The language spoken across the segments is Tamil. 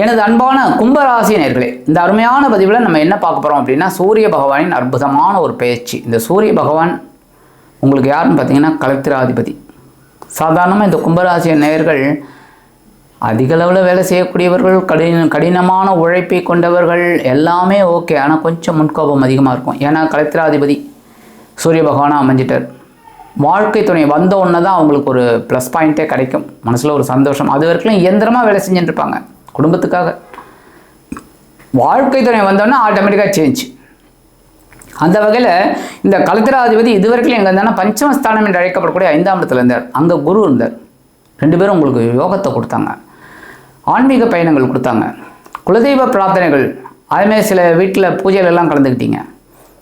எனது அன்பான கும்பராசி நேர்களே இந்த அருமையான பதிவில் நம்ம என்ன பார்க்க போகிறோம் அப்படின்னா சூரிய பகவானின் அற்புதமான ஒரு பயிற்சி. இந்த சூரிய பகவான் உங்களுக்கு யாருன்னு பார்த்தீங்கன்னா கலத்திராதிபதி. சாதாரணமாக இந்த கும்பராசி நேயர்கள் அதிக அளவில் வேலை செய்யக்கூடியவர்கள் கடின கடினமான உழைப்பை கொண்டவர்கள் எல்லாமே ஓகே. ஆனால் கொஞ்சம் முன்கோபம் அதிகமாக இருக்கும். ஏன்னா கலெக்டராதிபதி சூரிய பகவானாக அமைஞ்சிட்டார். வாழ்க்கை துணை வந்த உடனே தான் அவங்களுக்கு ஒரு ப்ளஸ் பாயிண்ட்டே கிடைக்கும். மனசில் ஒரு சந்தோஷம். அது வரைக்கும் இயந்திரமாக வேலை செஞ்சுட்டு இருப்பாங்க. குடும்பத்துக்காக. வாழ்க்கை துணை வந்தோன்னா ஆட்டோமேட்டிக்காக சேஞ்ச் அந்த வகையில் இந்த கலத்திராதிபதி இதுவரைக்கும் எங்கே இருந்தாலும் பஞ்சமஸ்தானம் என்று அழைக்கப்படக்கூடிய ஐந்தாம் இடத்துல இருந்தார். அங்கே குரு இருந்தார். ரெண்டு பேரும் உங்களுக்கு யோகத்தை கொடுத்தாங்க. ஆன்மீக பயணங்கள் கொடுத்தாங்க. குலதெய்வ பிரார்த்தனைகள். அதுமாரி சில வீட்டில் பூஜையிலெல்லாம் கலந்துக்கிட்டீங்க.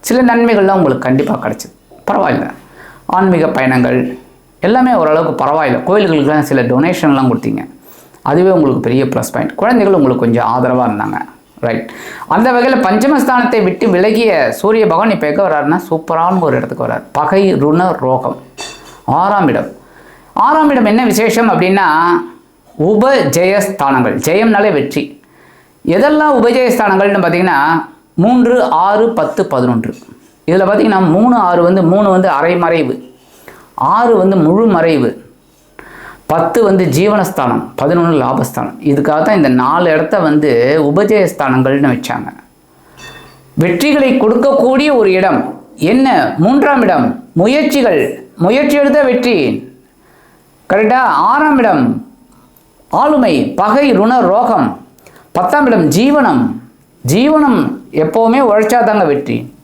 சில நன்மைகள்லாம் உங்களுக்கு கண்டிப்பாக கிடச்சிது. பரவாயில்ல. ஆன்மீக பயணங்கள். எல்லாமே ஓரளவுக்கு பரவாயில்ல. கோயில்களுக்கெல்லாம் சில டொனேஷன்லாம் கொடுத்தீங்க. அதுவே உங்களுக்கு பெரிய ப்ளஸ் பாயிண்ட் குழந்தைகள் உங்களுக்கு கொஞ்சம் ஆதரவாக இருந்தாங்க. ரைட் அந்த வகையில் பஞ்சமஸ்தானத்தை விட்டு விலகிய சூரிய பகவான் இப்போ எங்கே வர்றாருன்னா சூப்பரான ஒரு இடத்துக்கு வர்றார். பகை ருண ரோகம். ஆறாம் இடம். ஆறாம் இடம் என்ன விசேஷம் அப்படின்னா உபஜெயஸ்தானங்கள். ஜெயம்னாலே வெற்றி. எதெல்லாம் உபஜெயஸ்தானங்கள்னு பார்த்தீங்கன்னா மூன்று ஆறு பத்து பதினொன்று. இதில் பார்த்தீங்கன்னா மூணு ஆறு வந்து மூணு வந்து அரைமறைவு ஆறு வந்து முழு மறைவு. பத்து வந்து ஜீவனஸ்தானம் பதினொன்று லாபஸ்தானம். இதுக்காக தான் இந்த நாலு இடத்த வந்து உபஜயஸ்தானங்கள்னு வச்சாங்க. வெற்றிகளை கொடுக்கக்கூடிய ஒரு இடம். என்ன? மூன்றாம் இடம் முயற்சிகள். முயற்சி எடுத்த வெற்றி. கரெக்டாக ஆறாம் இடம் ஆளுமை பகை ருண ரோகம். பத்தாம் இடம் ஜீவனம். ஜீவனம் எப்போவுமே உழைச்சாதாங்க வெற்றி.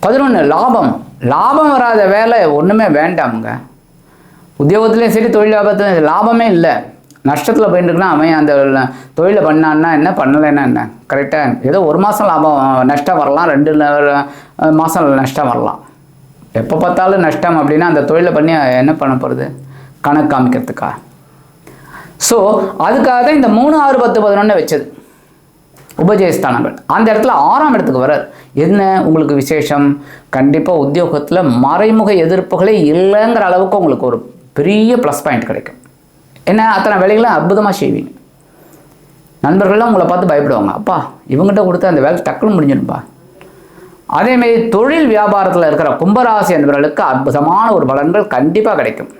பதினொன்று லாபம். லாபம் வராத வேலை ஒன்றுமே வேண்டாமுங்க. உத்தியோகத்துலேயும் சரி தொழில் வியாபாரத்துலையும் லாபமே இல்லை. நஷ்டத்தில் போயிட்டு இருக்குன்னா அவன் அந்த தொழிலை பண்ணான்னா என்ன பண்ணலைன்னா என்ன? கரெக்டாக ஏதோ ஒரு மாதம் லாபம் நஷ்டம் வரலாம் ரெண்டு மாதம் நஷ்டம் வரலாம். எப்போ பார்த்தாலும் நஷ்டம் அப்படின்னா அந்த தொழிலை பண்ணி என்ன பண்ண போகிறது கணக்கு காமிக்கிறதுக்கா? ஸோ அதுக்காக தான் இந்த மூணு ஆறு பத்து பதினொன்று வச்சது. உபஜயஸ்தானங்கள். அந்த இடத்துல ஆறாம் இடத்துக்கு வர்றார். என்ன உங்களுக்கு விசேஷம்? கண்டிப்பாக உத்தியோகத்தில் மறைமுக எதிர்ப்புகளே இல்லைங்கிற அளவுக்கு உங்களுக்கு ஒரு பெரிய ப்ளஸ் பாயிண்ட் கிடைக்கும். என்ன அத்தனை வேலைகளும் அற்புதமாக செய்வீங்க. நண்பர்கள்லாம் உங்களை பார்த்து பயப்படுவாங்க. அப்பா இவங்ககிட்ட கொடுத்த அந்த வேலை டக்குன்னு முடிஞ்சிடும்பா. அதேமாரி தொழில் வியாபாரத்தில் இருக்கிற கும்பராசி என்பவர்களுக்கு அற்புதமான ஒரு பலன்கள் கண்டிப்பாக கிடைக்கும்.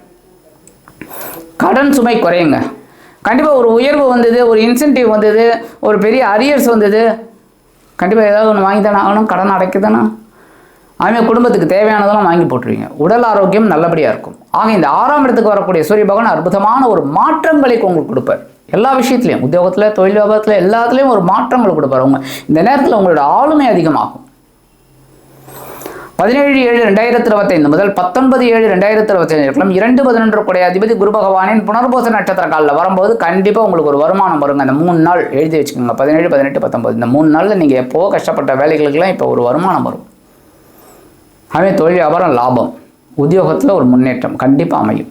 கடன் சுமை குறையுங்க. கண்டிப்பாக ஒரு உயர்வு வந்தது ஒரு இன்சென்டிவ் வந்தது ஒரு பெரிய அரியர்ஸ் வந்தது கண்டிப்பாக ஏதாவது ஒன்று வாங்கி தானே ஆகணும் கடன் அடைக்க தானே அவங்க குடும்பத்துக்கு தேவையானதெல்லாம் வாங்கி போட்டுருவீங்க. உடல் ஆரோக்கியம் நல்லபடியாக இருக்கும். ஆக இந்த ஆறாம் இடத்துக்கு வரக்கூடிய சூரிய பகவான் அற்புதமான ஒரு மாற்றங்களை உங்களுக்கு கொடுப்பார். எல்லா விஷயத்துலையும் உத்தியோகத்தில் தொழில் வியாபாரத்தில் எல்லாத்துலேயும் ஒரு மாற்றங்கள் கொடுப்பார். உங்க இந்த நேரத்தில் உங்களோட ஆளுமை அதிகமாகும். பதினேழு ஏழு ரெண்டாயிரத்தி இருபத்தைந்து முதல் பத்தொன்பது ஏழு ரெண்டாயிரத்தி இருபத்தைந்து இருக்கலாம் இரண்டு பதினொன்று கூடிய அதிபதி குரு பகவானின் புனர்போச நட்சத்திர காலில் வரும்போது கண்டிப்பாக உங்களுக்கு ஒரு வருமானம் வருங்க. அந்த மூணு நாள் எழுதி வச்சுக்கோங்க. பதினேழு பதினெட்டு பத்தொன்பது. இந்த மூணு நாளில் நீங்கள் எப்போ கஷ்டப்பட்ட வேலைகளுக்கெல்லாம் இப்போ ஒரு வருமானம் வரும். அதுவே தொழில் வியாபாரம் லாபம். உத்தியோகத்தில் ஒரு முன்னேற்றம் கண்டிப்பாக அமையும்.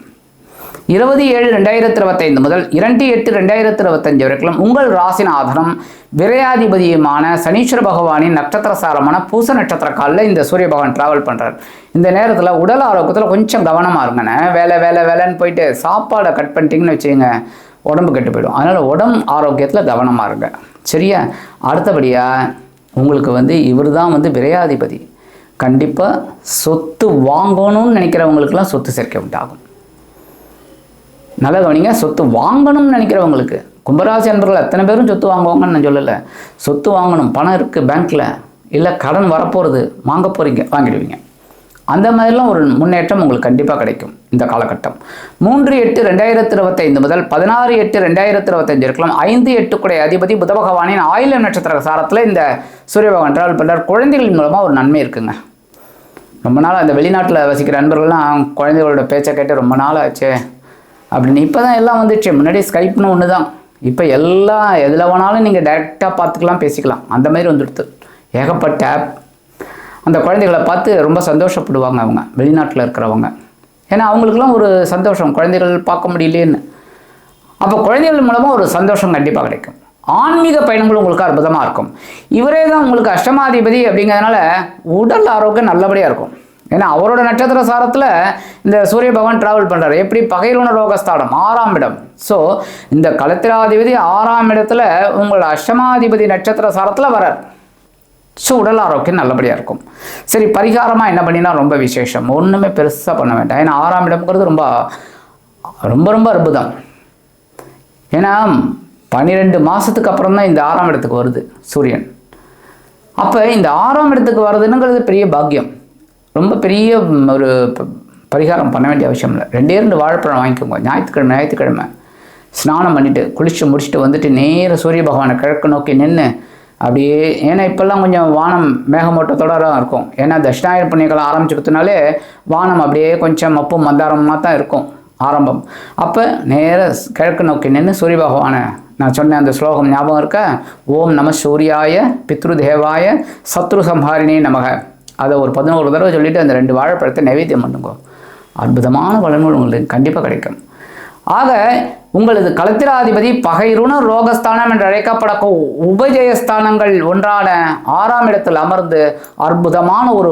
இருபது ஏழு ரெண்டாயிரத்தி இருபத்தைந்து முதல் இரண்டு எட்டு ரெண்டாயிரத்தி இருபத்தஞ்சு வரைக்கும் உங்கள் ராசிநாதனம் விரையாதிபதியுமான சனீஸ்வர பகவானின் நட்சத்திர சாரமான பூச நட்சத்திர காலில் இந்த சூரிய பகவான் டிராவல் பண்ணுறார் இந்த நேரத்தில் உடல் ஆரோக்கியத்தில் கொஞ்சம் கவனமாக இருங்கண்ணே. வேலை வேலை வேலைன்னு போயிட்டு சாப்பாடை கட் பண்ணிட்டீங்கன்னு வச்சுங்க உடம்பு கெட்டு போயிடும். அதனால் உடம்பு ஆரோக்கியத்தில் கவனமாக இருங்க. சரியா? அடுத்தபடியாக உங்களுக்கு வந்து இவர் தான் வந்து விரையாதிபதி. கண்டிப்பாக சொத்து வாங்கணும்னு நினைக்கிறவங்களுக்கெல்லாம் சொத்து சேர்க்கை உண்டாகும். நல்ல கவனிங்க சொத்து வாங்கணும்னு நினைக்கிறவங்களுக்கு கும்பராசி அன்பர்கள் அத்தனை பேரும் சொத்து வாங்குவாங்கன்னு நான் சொல்லலை. சொத்து வாங்கணும் பணம் இருக்குது பேங்க்கில் இல்லை கடன் வரப்போகிறது வாங்க போகிறீங்க வாங்கிடுவீங்க. அந்த மாதிரிலாம் ஒரு முன்னேற்றம் உங்களுக்கு கண்டிப்பாக கிடைக்கும் இந்த காலகட்டம். மூன்று எட்டு ரெண்டாயிரத்தி இருபத்தைந்து முதல் பதினாறு எட்டு ரெண்டாயிரத்தி இருபத்தஞ்சு இருக்கலாம். ஐந்து எட்டுக்குடைய அதிபதி புத பகவானின் ஆயில நட்சத்திர சாரத்தில் இந்த சூரிய பகவான் டிராவல் பண்ணுறார் குழந்தைகள் மூலமாக ஒரு நன்மை இருக்குங்க. ரொம்ப நாள் அந்த வெளிநாட்டில் வசிக்கிற நண்பர்கள்லாம் குழந்தைகளோட பேச்சை கேட்டு ரொம்ப நாள் ஆச்சு அப்படின்னு இப்போ தான் எல்லாம் வந்துடுச்சு. முன்னாடி ஸ்கைப்னு ஒன்று தான் இப்போ எல்லாம் எதில் வேணாலும் நீங்கள் டைரெக்டாக பார்த்துக்கலாம் பேசிக்கலாம். அந்த மாதிரி வந்துடுது. ஏகப்பட்ட ஆப் அந்த குழந்தைகளை பார்த்து ரொம்ப சந்தோஷப்படுவாங்க அவங்க வெளிநாட்டில் இருக்கிறவங்க. ஏன்னா அவங்களுக்குலாம் ஒரு சந்தோஷம். குழந்தைகள் பார்க்க முடியலேன்னு. அப்போ குழந்தைகள் மூலமாக ஒரு சந்தோஷம் கண்டிப்பாக கிடைக்கும். ஆன்மீக பயணங்கள் உங்களுக்கு அற்புதமாக இருக்கும். இவரே தான் உங்களுக்கு அஷ்டமாதிபதி அப்படிங்கிறதுனால உடல் ஆரோக்கியம் நல்லபடியாக இருக்கும். ஏன்னா அவரோட நட்சத்திர சாரத்தில் இந்த சூரிய பகவான் டிராவல் பண்ணுறாரு எப்படி? பகையிலுன ரோகஸ்தானம் ஆறாம் இடம். ஸோ இந்த களத்திராதிபதி ஆறாம் இடத்துல உங்களோட அஷ்டமாதிபதி நட்சத்திர சாரத்தில் வரார் ஸோ உடல் ஆரோக்கியம் நல்லபடியாக இருக்கும். சரி பரிகாரமாக என்ன பண்ணினா ரொம்ப விசேஷம். ஒன்றுமே பெருசாக பண்ண வேண்டாம். ஏன்னா ஆறாம் இடம்ங்கிறது ரொம்ப ரொம்ப ரொம்ப அற்புதம். ஏன்னா பன்னிரெண்டு மாதத்துக்கு அப்புறம் தான் இந்த ஆறாம் இடத்துக்கு வருது சூரியன். அப்போ இந்த ஆறாம் இடத்துக்கு வர்றதுங்கிறது பெரிய பாக்கியம். ரொம்ப பெரிய ஒரு ப- பரிகாரம் பண்ண வேண்டிய அவசியம் இல்லை. ரெண்டே ரெண்டு வாழைப்பழம் வாங்கிக்கோங்க. ஞாயிற்றுக்கிழமை ஞாயிற்றுக்கிழமை. ஸ்நானம் பண்ணிவிட்டு குளிச்சு முடிச்சுட்டு வந்துட்டு நேர சூரிய பகவானை கிழக்கு நோக்கி நின்று அப்படியே ஏன்னா இப்போல்லாம் கொஞ்சம் வானம் மேகமூட்டத்தோட தான் இருக்கும். ஏன்னா தட்சிணாயன புண்ணியகாலம் ஆரம்பிச்சுக்கிறதுனாலே வானம் அப்படியே கொஞ்சம் மப்பும் மந்தாரமாக தான் இருக்கும். ஆரம்பம். அப்போ நேர கிழக்கு நோக்கி நின்று சூரிய பகவானை நான் சொன்ன அந்த ஸ்லோகம் ஞாபகம் இருக்க? ஓம் நம சூரியாய பித்ரு தேவாய சத்ரு சம்ஹாரிணி நமக. அதை ஒரு பதினோரு தடவை சொல்லிட்டு அந்த ரெண்டு வாழைப்பழத்தை நைவேத்தியம் பண்ணுங்க. அற்புதமான பலன்கள் உங்களுக்கு கண்டிப்பாக கிடைக்கும். ஆக உங்களது களத்திராதிபதி பகைருண ரோகஸ்தானம் என்று அழைக்கப்படக்கும் உபஜயஸ்தானங்கள் ஒன்றான ஆறாம் இடத்தில் அமர்ந்து அற்புதமான ஒரு